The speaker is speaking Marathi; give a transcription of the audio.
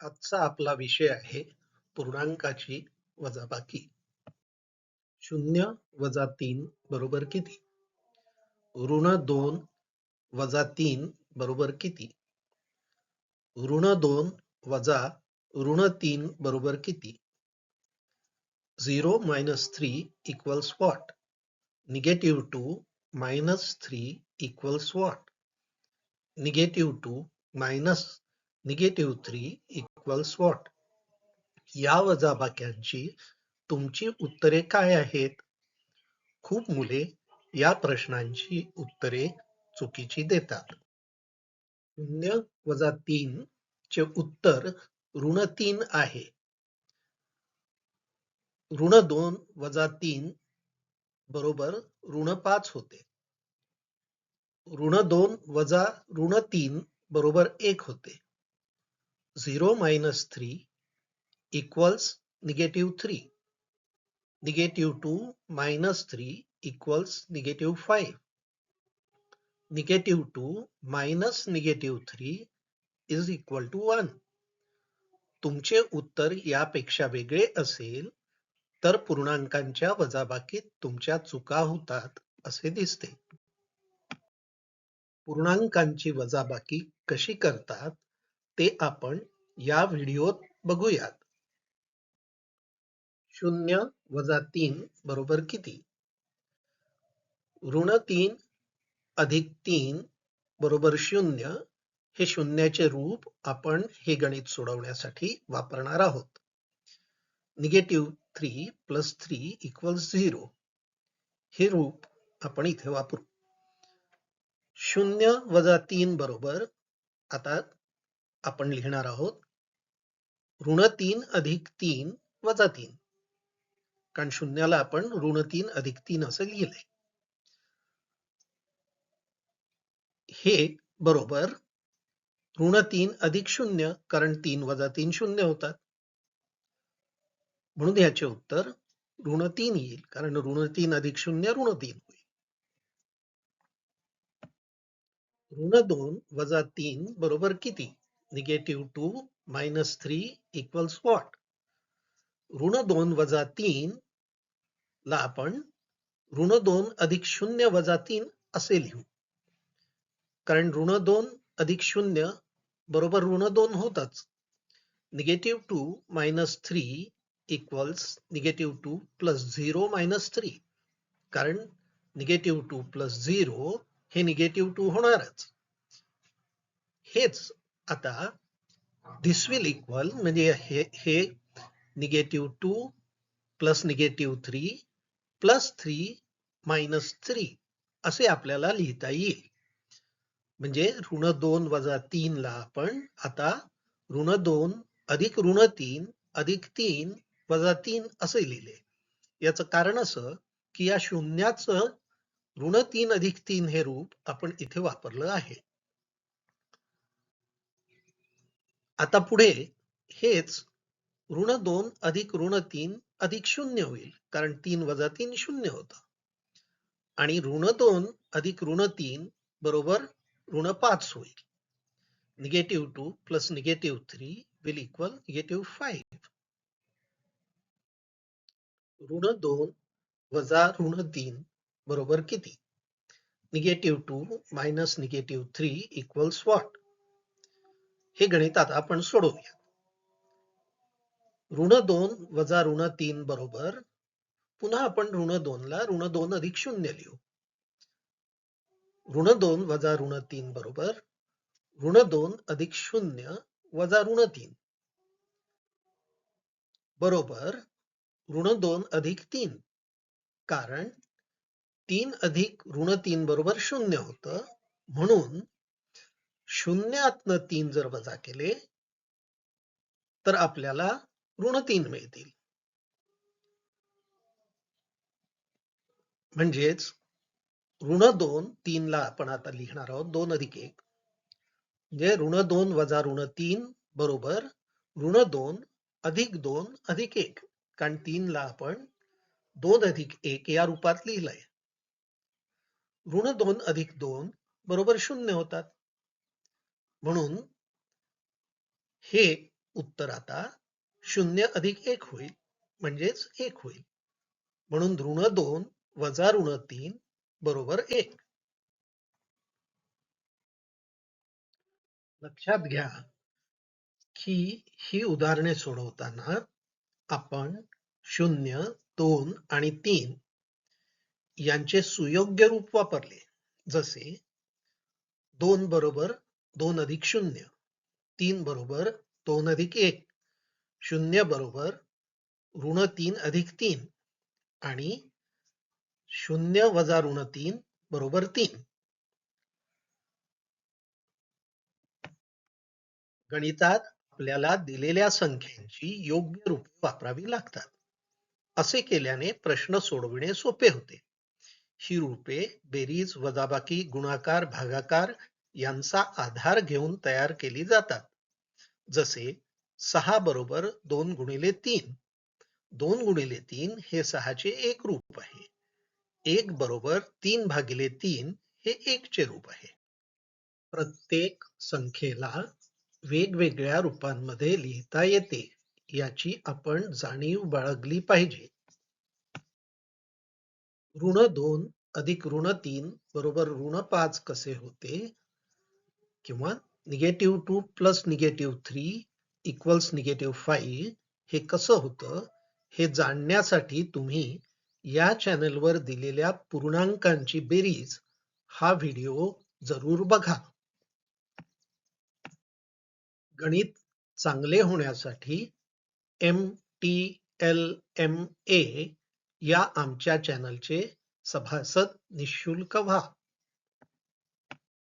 आजचा आपला विषय आहे पूर्णांकाची वजाबाकी. शून्य वजा तीन बरोबर किती? ऋण दोन वजा तीन बरोबर किती? ऋण दोन वजा ऋण तीन बरोबर किती? Zero minus three equals what? Negative two minus three equals what? Negative two minus negative three equals what या वजाबाक्यांची तुमची उत्तरे काय आहेत? खूप मुले या प्रश्नांची उत्तरे चुकीची देतात. शून्य वजा तीन चे उत्तर ऋण तीन आहे. ऋण दोन वजा तीन बरोबर ऋण पाच होते. ऋण दोन वजा ऋण तीन बरोबर एक होते. Zero minus three equals negative three negative two minus three equals negative five negative two minus negative three is equal to one तुमचे उत्तर यापेक्षा वेगळे असेल तर पूर्णांकांच्या वजाबाकीत तुमच्या चुका होतात असे दिसते. पूर्णांकांची वजाबाकी कशी करतात? ते आपण या व्हिडिओत बघूयात. शून्य वजा तीन बरोबर किती? ऋण तीन अधिक तीन बरोबर शून्य हे शून्याचे रूप आपण हे गणित सोडवण्यासाठी वापरणार आहोत. Negative three plus three equals zero हे रूप आपण इथे वापरू. शून्य वजा तीन बरोबर आता आपण लिहिणार आहोत. ऋण तीन अधिक तीन वजा तीन. कारण शून्याला आपण ऋण तीन अधिक तीन असं लिहिलंय. हे बरोबर ऋण तीन अधिक शून्य कारण तीन वजा तीन शून्य होतात. म्हणून याचे उत्तर ऋण तीन येईल कारण ऋण तीन अधिक शून्य ऋण तीन होईल. ऋण दोन वजा तीन बरोबर किती? Negative two minus three equals what ऋण दोन वजा तीन ला आपण ऋण दोन अधिक शून्य वजा तीन असे लिहू. कारण ऋण दोन अधिक शून्य बरोबर ऋण दोन होतच. Negative two minus three equals negative two plus zero minus three कारण निगेटिव्ह टू प्लस झिरो हे निगेटिव्ह टू होणारच. हेच आता दिस विल इक्वल म्हणजे हे हे negative two plus negative three plus three minus three असे आपल्याला लिहिता येईल. म्हणजे ऋण दोन वजा तीन ला आपण आता ऋण दोन अधिक ऋण तीन अधिक तीन वजा तीन असे लिहिले. याचं कारण असं की या शून्याचं ऋण तीन अधिक तीन हे रूप आपण इथे वापरलं आहे. आता पुढे हेच ऋण दोन अधिक ऋण तीन अधिक शून्य होईल. कारण तीन वजा तीन शून्य होत. आणि ऋण दोन अधिक ऋण तीन बरोबर ऋण पाच होईल. Negative two plus negative three will equal negative five ऋण दोन वजा ऋण तीन बरोबर किती? Negative two minus negative three equals what हे गणितात आपण सोडवूया. ऋण दोन वजा ऋण तीन बरोबर. पुन्हा आपण ऋण दोन ला ऋण दोन अधिक शून्य लिहू. ऋण दोन वजा ऋण तीन बरोबर. ऋण दोन अधिक शून्य वजा ऋण तीन. बरोबर. ऋण दोन अधिक तीन. कारण तीन अधिक ऋण तीन बरोबर शून्य होत. म्हणून शून्यातनं तीन जर वजा केले तर आपल्याला ऋण तीन मिळतील. म्हणजेच ऋण दोन तीन ला आपण आता लिहिणार आहोत दोन अधिक एक. म्हणजे ऋण दोन वजा ऋण तीन बरोबर ऋण दोन अधिक दोन अधिक एक. कारण तीन ला आपण दोन अधिक एक या रूपात लिहिलंय. ऋण दोन अधिक दोन बरोबर शून्य होतात. म्हणून हे उत्तर आता शून्य अधिक एक होईल म्हणजेच एक होईल. म्हणून ऋण दोन वजा ऋण तीन बरोबर एक. लक्षात घ्या की ही उदाहरणे सोडवताना आपण शून्य दोन आणि तीन यांचे सुयोग्य रूप वापरले. जसे दोन बरोबर दोन अधिक शून्य. तीन बरोबर दोन अधिक एक. शून्य बरोबर ऋण तीन अधिक तीन. आणि शून्य वजा ऋण तीन बरोबर तीन. गणितात आपल्याला दिलेल्या संख्यांची योग्य रूपे वापरावी लागतात. असे केल्याने प्रश्न सोडविणे सोपे होते. ही रूपे बेरीज वजाबाकी गुणाकार भागाकार यांचा आधार घेऊन तयार केली जातात. जसे सहा बरोबर दोन गुणिले तीन. दोन गुणिले तीन हे सहाचे एक रूप आहे. एक बरोबर तीन भागिले तीन हे एकचे रूप आहे. प्रत्येक संख्येला वेगवेगळ्या रूपांमध्ये लिहिता येते. याची आपण जाणीव बाळगली पाहिजे. ऋण दोन अधिक ऋण तीन बरोबर ऋण पाच कसे होते? किंवा negative two plus negative three equals negative five हे कसं होतं? हे जाणण्यासाठी तुम्ही या चॅनलवर दिलेल्या पूर्णांकांची बेरीज हा व्हिडिओ जरूर बघा. गणित चांगले होण्यासाठी M T L M A या आमच्या चॅनलचे सभासद निशुल्क व्हा.